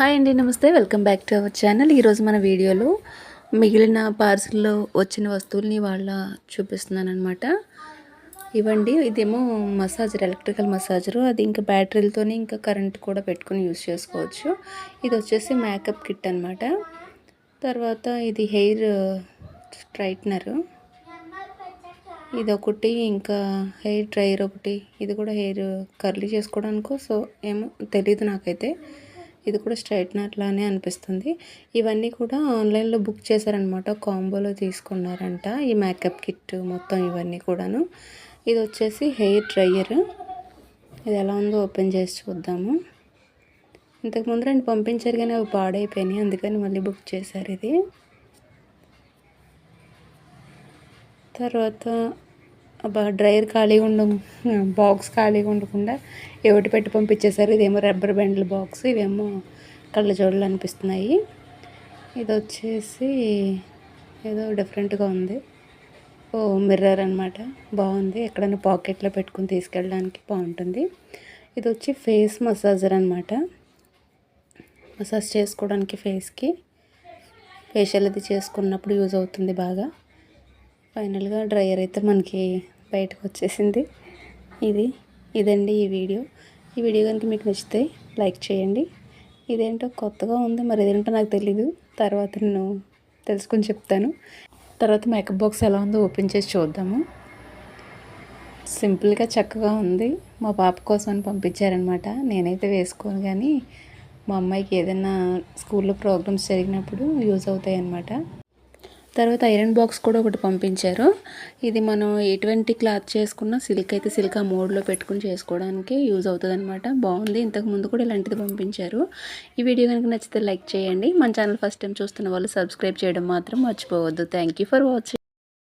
Hi అండి నమస్తే. Welcome back to our channel. ఈరోజు మన వీడియోలో మిగిలిన పార్సిల్లో వచ్చిన వస్తువుల్ని వాళ్ళ చూపిస్తున్నాను అనమాట ఇవ్వండి ఇదేమో మసాజర్ ఎలక్ట్రికల్ మసాజరు. అది ఇంకా బ్యాటరీలతోనే ఇంకా కరెంట్ కూడా పెట్టుకుని యూస్ చేసుకోవచ్చు. ఇది వచ్చేసి మేకప్ కిట్ అనమాట తర్వాత ఇది హెయిర్ స్ట్రైట్నరు. ఇది ఒకటి ఇంకా హెయిర్ డ్రైయర్ ఒకటి. ఇది కూడా హెయిర్ కర్లీ చేసుకోవడానికో సో ఏమో తెలియదు నాకైతే. ఇది కూడా స్ట్రైట్నర్ లానే అనిపిస్తుంది. ఇవన్నీ కూడా ఆన్లైన్లో బుక్ చేశారనమాట. కాంబోలో తీసుకున్నారంట ఈ మేకప్ కిట్ మొత్తం ఇవన్నీ కూడాను. ఇది వచ్చేసి హెయిర్ డ్రైయర్. ఇది ఎలా ఉందో ఓపెన్ చేసి చూద్దాము. ఇంతకుముందు రెండు పంపించారు కానీ అవి పాడైపోయినాయి. అందుకని మళ్ళీ బుక్ చేశారు ఇది. తర్వాత డ్రైయర్ ఖాళీగా ఉండ బాక్స్ ఖాళీగా ఉండకుండా ఎవటి పెట్టి పంపించేశారు? ఇదేమో రబ్బర్ బ్యాండ్ల బాక్స్ ఇవేమో కళ్ళజోడులు అనిపిస్తున్నాయి. ఇది వచ్చేసి ఏదో డిఫరెంట్గా ఉంది. ఓ మిర్రర్ అనమాట బాగుంది. ఎక్కడైనా పాకెట్లో పెట్టుకుని తీసుకెళ్ళడానికి బాగుంటుంది. ఇది వచ్చి ఫేస్ మసాజర్ అనమాట మసాజ్ చేసుకోవడానికి ఫేస్కి. ఫేషియల్ అది చేసుకున్నప్పుడు యూజ్ అవుతుంది బాగా. ఫైనల్గా డ్రైయర్ అయితే మనకి బయటకు వచ్చేసింది ఇది ఇదండి ఈ వీడియో. ఈ వీడియో కనుక మీకు నచ్చితే లైక్ చేయండి. ఇదేంటో కొత్తగా ఉంది మరి ఇదేంటో నాకు తెలీదు. తర్వాత నేను తెలుసుకొని చెప్తాను. తర్వాత మేకప్ బాక్స్ ఎలా ఉందో ఓపెన్ చేసి చూద్దాము. సింపుల్గా చక్కగా ఉంది. మా పాప కోసం అని పంపించారనమాట. నేనైతే వేసుకోను కానీ మా అమ్మాయికి ఏదైనా స్కూల్లో ప్రోగ్రామ్స్ జరిగినప్పుడు యూజ్ అవుతాయి అన్నమాట తర్వాత ఐరన్ బాక్స్ కూడా ఒకటి పంపించారు. ఇది మనం ఎటువంటి క్లాత్ చేసుకున్నా సిల్క్ అయితే సిల్క్ ఆ మోడ్లో పెట్టుకుని చేసుకోవడానికి యూజ్ అవుతుంది అనమాట బాగుంది. ఇంతకు ముందు కూడా ఇలాంటిది పంపించారు. ఈ వీడియో కనుక నచ్చితే లైక్ చేయండి. మన ఛానల్ ఫస్ట్ టైం చూస్తున్న వాళ్ళు సబ్స్క్రైబ్ చేయడం మాత్రం మర్చిపోవద్దు. Thank for watching